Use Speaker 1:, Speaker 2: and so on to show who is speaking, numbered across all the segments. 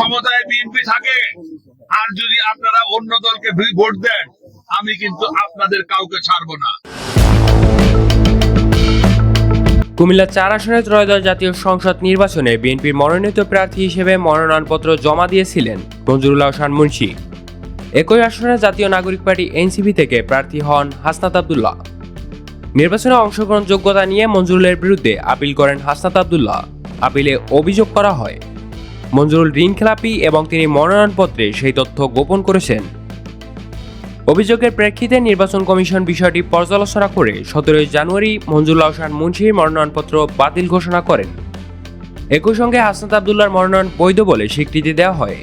Speaker 1: ক্ষমতায় বিএনপি থাকে, আর যদি আপনারা অন্য দলকে ভোট দেন, আমি কিন্তু আপনাদের কাউকে ছাড়বো না।
Speaker 2: কুমিল্লা চার আসনের ত্রয়োদশ জাতীয় সংসদ নির্বাচনে বিএনপির মনোনীত প্রার্থী হিসেবে মনোনয়নপত্র জমা দিয়েছিলেন মঞ্জুরুল্লাহ হাসান মুন্সি। একই আসনে জাতীয় নাগরিক পার্টি এনসিপি থেকে প্রার্থী হন হাসনাত আবদুল্লাহ। নির্বাচনে অংশগ্রহণ যোগ্যতা নিয়ে মঞ্জুরুলের বিরুদ্ধে আপিল করেন হাসনাত আবদুল্লাহ। আপিলে অভিযোগ করা হয় মঞ্জুরুল ঋণ খেলাপি এবং তিনি মনোনয়নপত্রে সেই তথ্য গোপন করেছেন। অভিযোগের প্রেক্ষিতে নির্বাচন কমিশন বিষয়টি পর্যালোচনা করে সতেরোই জানুয়ারি মঞ্জুরুল্লাহ হাসান মুন্সির মনোনয়নপত্র বাতিল ঘোষণা করেন। একই সঙ্গে হাসনাত আবদুল্লাহর মনোনয়ন বৈধ বলে স্বীকৃতি দেওয়া হয়।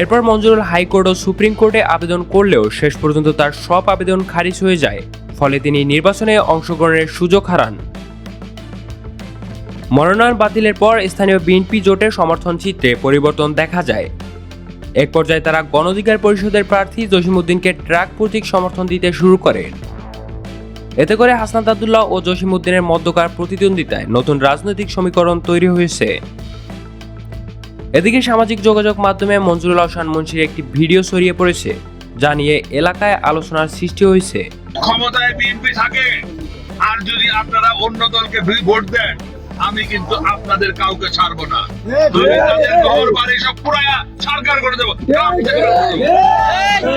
Speaker 2: এরপর মঞ্জুরুল হাইকোর্ট ও সুপ্রিম কোর্টে আবেদন করলেও শেষ পর্যন্ত তার সব আবেদন খারিজ হয়ে যায়, ফলে তিনি নির্বাচনে অংশগ্রহণের সুযোগ হারান। মনোনয়ন বাতিলের পর স্থানীয় বিএনপি জোটের সমর্থন চিত্রে পরিবর্তন দেখা যায়। এক পর্যায়ে তারা গণঅধিকার পরিষদের প্রার্থী জসিমউদ্দিনকে ট্রাক প্রতীক সমর্থন দিতে শুরু করে। এতে করে হাসনাত আবদুল্লাহ ও জসিমউদ্দিনের মধ্যকার প্রতিদ্বন্দ্বিতায় নতুন রাজনৈতিক সমীকরণ তৈরি হয়েছে। এদিকে সামাজিক যোগাযোগ মাধ্যমে মঞ্জুরুল হাসান মুন্সির একটি ভিডিও ছড়িয়ে পড়েছে, যা নিয়ে এলাকায় আলোচনার সৃষ্টি হয়েছে।
Speaker 1: ক্ষমতায় বিএনপি থাকে, আর যদি আপনারা অন্য দলকে ভোট দেন আমি কিন্তু আপনাদের কাউকে ছাড়বো না। আমি তাদের ঘর বাড়ি সব পুরায়া সরকার দেবো করে দেবো।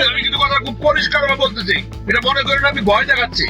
Speaker 1: আমি কিন্তু কথা খুব পরিষ্কার বলতেছি। এটা মনে করেন আমি ভয় দেখাচ্ছি।